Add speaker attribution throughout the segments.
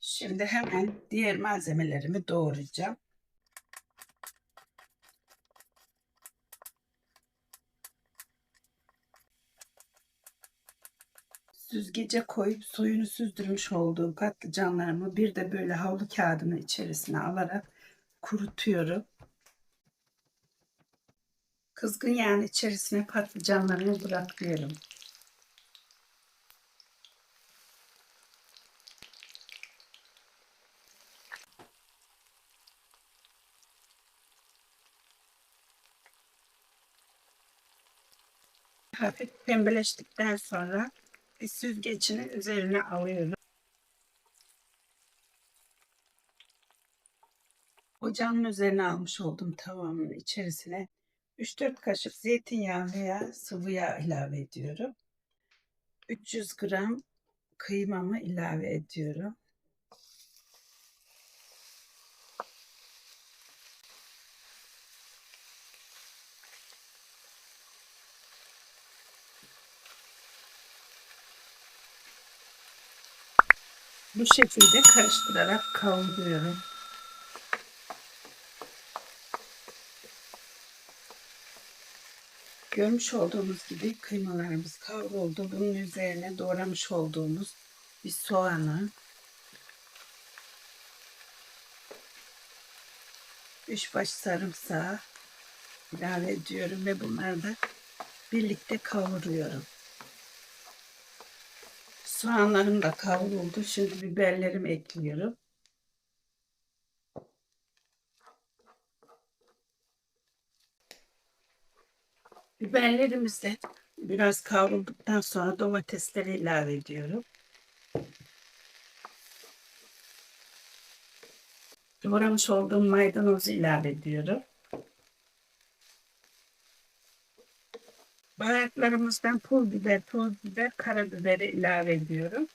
Speaker 1: Şimdi hemen diğer malzemelerimi doğrayacağım. Süzgece koyup suyunu süzdürmüş olduğum patlıcanlarımı bir de böyle havlu kağıdının içerisine alarak kurutuyorum. Kızgın yağın içerisine patlıcanlarımı bırakıyorum. Hafif pembeleştikten sonra süzgecini üzerine alıyorum. Ocağın üzerine almış olduğum tavamın içerisine 3-4 kaşık zeytinyağı veya sıvı yağ ilave ediyorum. 300 gram kıymamı ilave ediyorum. Bu şekilde karıştırarak kavuruyorum. Görmüş olduğumuz gibi kıymalarımız kavruldu. Bunun üzerine doğramış olduğumuz bir soğanı, üç baş sarımsağı ilave ediyorum ve bunları da birlikte kavuruyorum. Soğanlarım da kavruldu. Şimdi biberlerimi ekliyorum. Biberlerimizi de biraz kavrulduktan sonra domatesleri ilave ediyorum. Doğramış olduğum maydanozu ilave ediyorum. Baharatlarımızdan pul biber, toz biber, karabiberi ilave ediyorum.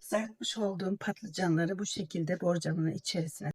Speaker 1: Kızartmış olduğum patlıcanları bu şekilde borcamın içerisine